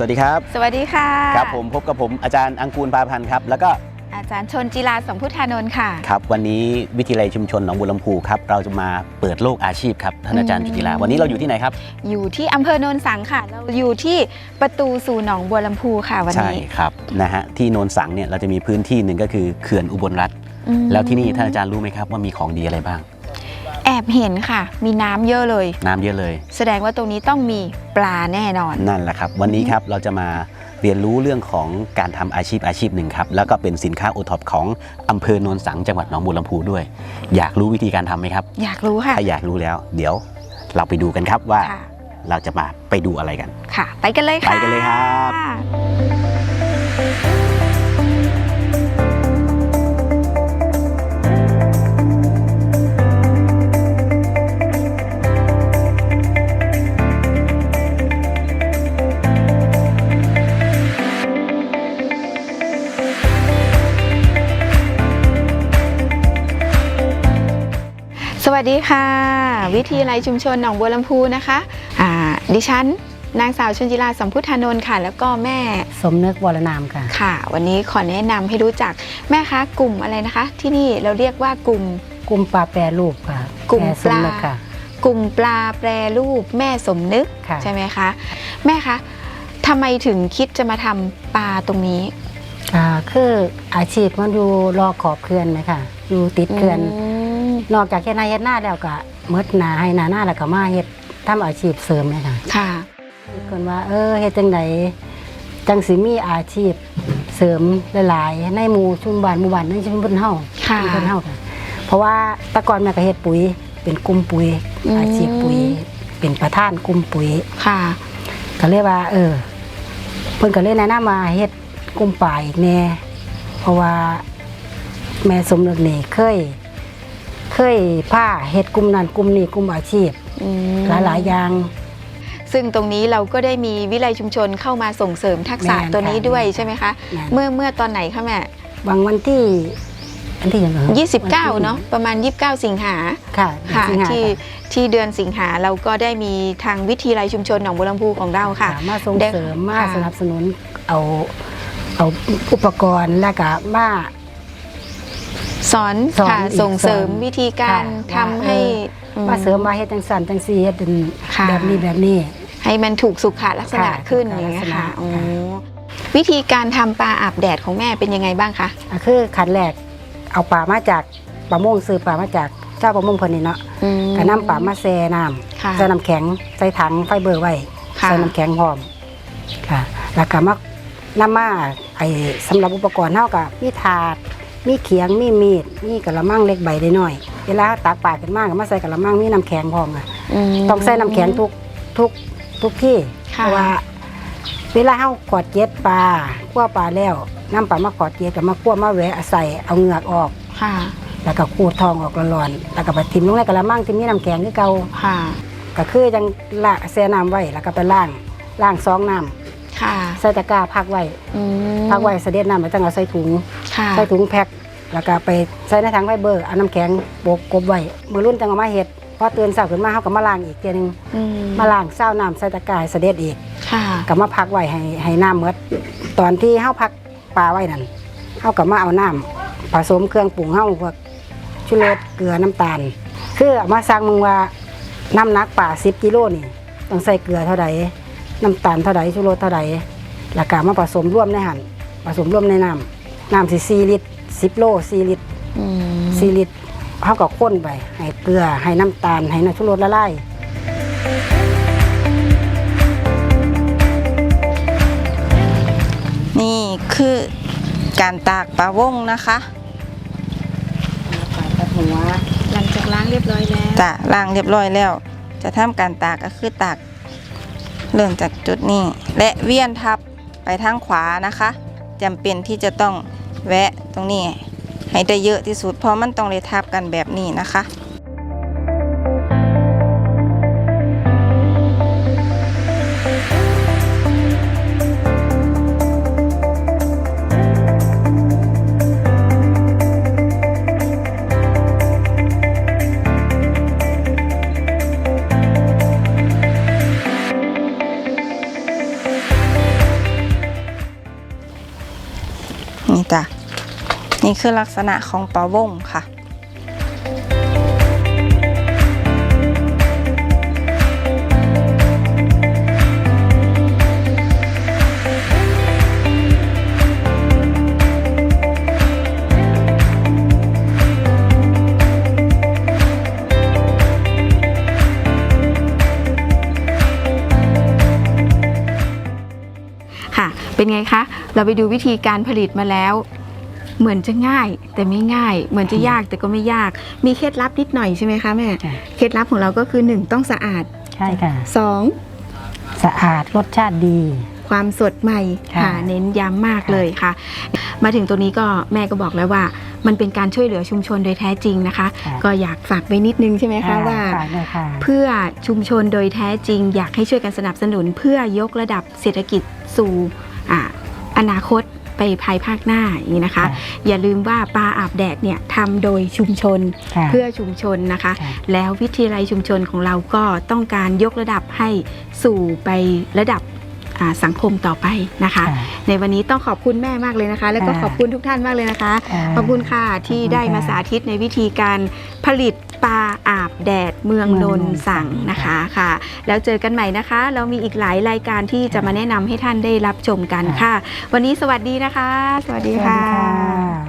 สวัสดีครับ สวัสดีค่ะครับผมพบกับผมอาจารย์อังกูลปาพันธ์ครับ แล้วก็อาจารย์ชนจิราสงพุทธานนท์ค่ะครับ วันนี้วิทยาลัยชุมชนหนองบัวลำพูครับเราจะมาเปิดโลกอาชีพครับท่านอาจารย์อืมจุติลาวันนี้เราอยู่ที่ไหนครับ อยู่ที่อำเภอโนนสังค่ะ เราอยู่ที่ประตูสู่หนองบัวลำพูค่ะวันใช่นี้ครับนะฮะที่โนนสังเนี่ยเราจะมีพื้นที่หนึ่งก็คือเขื่อนอุบลรัฐอืมแล้วที่นี่ท่านอาจารย์รู้ไหมครับว่ามีของดีอะไรบ้าง แอบเห็นค่ะ มีน้ำเยอะเลย น้ำเยอะเลย แสดงว่าตรงนี้ต้องมีปลาแน่นอน นั่นแหละครับ วันนี้ครับเราจะมาเรียนรู้เรื่องของการทำอาชีพอาชีพหนึ่งครับ แล้วก็เป็นสินค้าโอท็อปของอำเภอโนนสังจังหวัดหนองบัวลำพูด้วย อยากรู้วิธีการทำไหมครับ อยากรู้ค่ะ ถ้าอยากรู้แล้ว เดี๋ยวเราไปดูกันครับว่าค่ะ เราจะมาไปดูอะไรกัน ค่ะ ไปกันเลยค่ะไปกันเลยครับส วัสดีค่ะ วิทยาลัยชุมชนหนองบัวลำพูนะคะอ่าดิฉันนางสาวชนจิราสัมพุทธานนท์ค่ะ แล้วก็แม่สมนึกวรนามค่ะ ค่ะ วันนี้ขอแนะนำให้รู้จักแม่คะกลุ่มอะไรนะคะ ที่นี่เราเรียกว่ากลุ่มกลุ่มปลาแปรรูปค่ะ กลุ่มแสมนึกปลาค่ะ กลุ่มปลาแปรรูปแม่สมนึกค่ะใช่ไหมคะแม่คะทำไมถึงคิดจะมาทำปลาตรงนี้อ่าคืออาชีพมันอยู่รอขอบเขื่อนไหมค่ะอยู่ติดเขื่อนม นอกจากแค่นาเฮ็ดหน้าแล้วก็มดหนาให้หนาหน้าแล้วก็มาเฮ็ดทำอาชีพเสริมเลยค่ะค่ะ คนว่า เออเฮ็ดจังไดจังสิมีอาชีพเสริมหลายๆในหมู่ชุมบ้านหมู่บ้านในชุมชนเฮาค่ะ ชุมชนเฮาค่ะ เพราะว่าแตะกอนแม่ก็เฮ็ดปุ๋ย เป็นกลุ่มปุ๋ย อืม อาชีพปุ๋ย เป็นประธานกลุ่มปุ๋ย ค่ะ ก็เลยว่า เออ เพิ่นก็เลยแนะนำมาเฮ็ดกลุ่มป่าอีกแน่เพราะว่าแม่สมนึกนี่เคย เคยผ้าเฮ็ดกลุ่มนั้นกลุ่มนี้กลุ่มอาชีพอืมหลายๆอย่าง ซึ่งตรงนี้เราก็ได้มีวิไลชุมชนเข้ามาส่งเสริมทักษะแม่นตัวนี้ค่ะด้วยแม่นใช่ไหมคะแม่น เมื่อเมื่อตอนไหนคะแม่บางวันที่อันที่ยังไง29 เนาะประมาณ 29 สิงหาค่ะค่ะสิงหาที่ที่เดือนสิงหาเราก็ได้มีทางวิทยาลัยชุมชนหนองบัวลำพูของเราค่ะ มาส่งเสริมมาค่ะ สนับสนุนเอาเอาอุปกรณ์แล้วก็มา สอนสอนค่ะอีกส่งเสริมสอนวิธีการค่ะทำให้ว่ามาเสริมมาเฮ็ดจังสั่นจังซี่เฮ็ดเป็นค่ะ แบบนี้แบบนี้ ให้มันถูกสุขลักษณะค่ะขึ้นสุขอย่างเงี้ยลักษณะค่ะค่ะอ๋อวิธีการทำปลาอาบแดดของแม่เป็นยังไงบ้างคะ อะคือขันแรกเอาปลามาจากปลามงซื้อปลามาจากเจ้าประมงเพิ่นนี่เนาะอืมก็นำปลามาแช่น้ค่ะำใส่น้ำแข็งใส่ถังไฟเบอร์ไว้ค่ะ ใส่น้ำแข็งพร้อมค่ะ แล้วก็มานำมาไอ้สำหรับอุปกรณ์เฮาก็มีถาด มีเขียงมีมีดมีกระมังเล็กใบได้น้อย เวลาตักปลาขึ้นมาก็มาใส่กระมังมีน้ำแข็งพร้อมค่ะมต้องใส่น้ำแข็งทุกทุกทุกที่ค่ะเพราะว่า เวลาเฮาขอดเจ็ดปลาคั่วปลาแล้วน้ำปลามาขอดเจ็ดกับมาคั่วมาแหวะใส่เอาเหงือกออกค่ะแล้วก็ขูดทองออกร้อนๆแล้วก็ไปทิมลงในกระมังที่มีน้ำแข็งคือเก่าค่ะ ก็คือจังละแช่น้ำไว้แล้วก็ไปล้างล้างซองน้ ค่ะำใส่ตะกร้าพักไว้อืมพักไว้เสด็จน้ำแล้วจังเอาใส่ถุง ค่ะใส่ถุงแพ็คแล้วก็ไปใส่ในถังไฟเบอร์เอาน้ำแข็งโบกกบไว้มือรุ่นจังเอามาเฮ็ดพอตื่นเช้าขึ้นมาเฮาก็มาล้างอีกเทียหนึงอืมาล้างเช้าน้ำใส่ตะกร้าให้เสด็จอีก ค่ะ ก็มาพักไว้ให้ให้น้ำเมดตอนที่เฮาพักปลาไว้นั่นเฮาก็มาเอาน้ำผสมเครื่องปรุงเฮาพวกชูรสเกลือน้ำตาล คือเอามาสั่งมึงว่าน้ำหนักปลา10กิโลนี่ต้องใส่เกลือเท่าใด น้ำตาลเท่าใดชูรสเท่าใดแล้วก็มาผสมร่วมในหั่นผสมร่วมในน้ำน้ำสิ4ลิตร10โล4ลิตรอืม4ลิตรเฮาก็ข้นไปให้เกลือให้น้ำตาลให้น้ำชูรสละลายนี่คือการตากปลาวงนะคะตัดหัวหลังจากล้างเรียบร้อยแล้วจะล้างเรียบร้อยแล้ว จะทำการตากก็คือตาก เริ่มจากจุดนี้ และเวียนทับไปทางขวานะคะจำเป็นที่จะต้องแวะตรงนี้ ให้ได้เยอะที่สุดเพราะมันต้องเลยทับกันแบบนี้นะคะ นี่จ้ะนี่คือลักษณะของปลาวงค่ะ เป็นไงคะ เราไปดูวิธีการผลิตมาแล้ว เหมือนจะง่ายแต่ไม่ง่าย เหมือนจะยากแต่ก็ไม่ยาก มีเคล็ดลับนิดหน่อยใช่ไหมคะแม่จ้ะเคล็ดลับของเราก็คือ 1 ต้องสะอาด ใช่ค่ะ 2 สะอาดรสชาติดี ความสดใหม่ค่ะค่ะเน้นย้ำมากเลยค่ะ มาถึงตัวนี้ก็แม่ก็บอกแล้วว่า มันเป็นการช่วยเหลือชุมชนโดยแท้จริงนะคะ ค่ะ ก็อยากฝากไว้นิดนึงใช่ไหมคะว่า ฝกด้วยค่ะ เพื่อชุมชนโดยแท้จริง อยากให้ช่วยกันสนับสนุน เพื่อยกระดับเศรษฐกิจสู่ อ่าอนาคตไปภายภาคหน้าอย่างนี้นะคะค่ะอย่าลืมว่าปลาอาบแดดเนี่ยทำโดยชุมชนค่ะเพื่อชุมชนนะคะค่ะแล้ววิทยาลัยชุมชนของเราก็ต้องการยกระดับให้สู่ไประดับอ่า สังคมต่อไปนะคะค่ะในวันนี้ต้องขอบคุณแม่มากเลยนะคะ แล้วก็ค่ะขอบคุณทุกท่านมากเลยนะคะค่ะขอบคุณค่ะที่ขอบคุณได้มาค่ะสาธิตในวิธีการผลิตปลาอาบแดดเมืองเมืนองนนนท์สั่งนะคะค่ะ แล้วเจอกันใหม่นะคะ เรามีอีกหลายรายการที่จะมาแนะนำให้ท่านได้รับชมกันค่ะค่ะวันนี้สวัสดีนะคะ สวัสดีสวัสค่ะดีค่ะ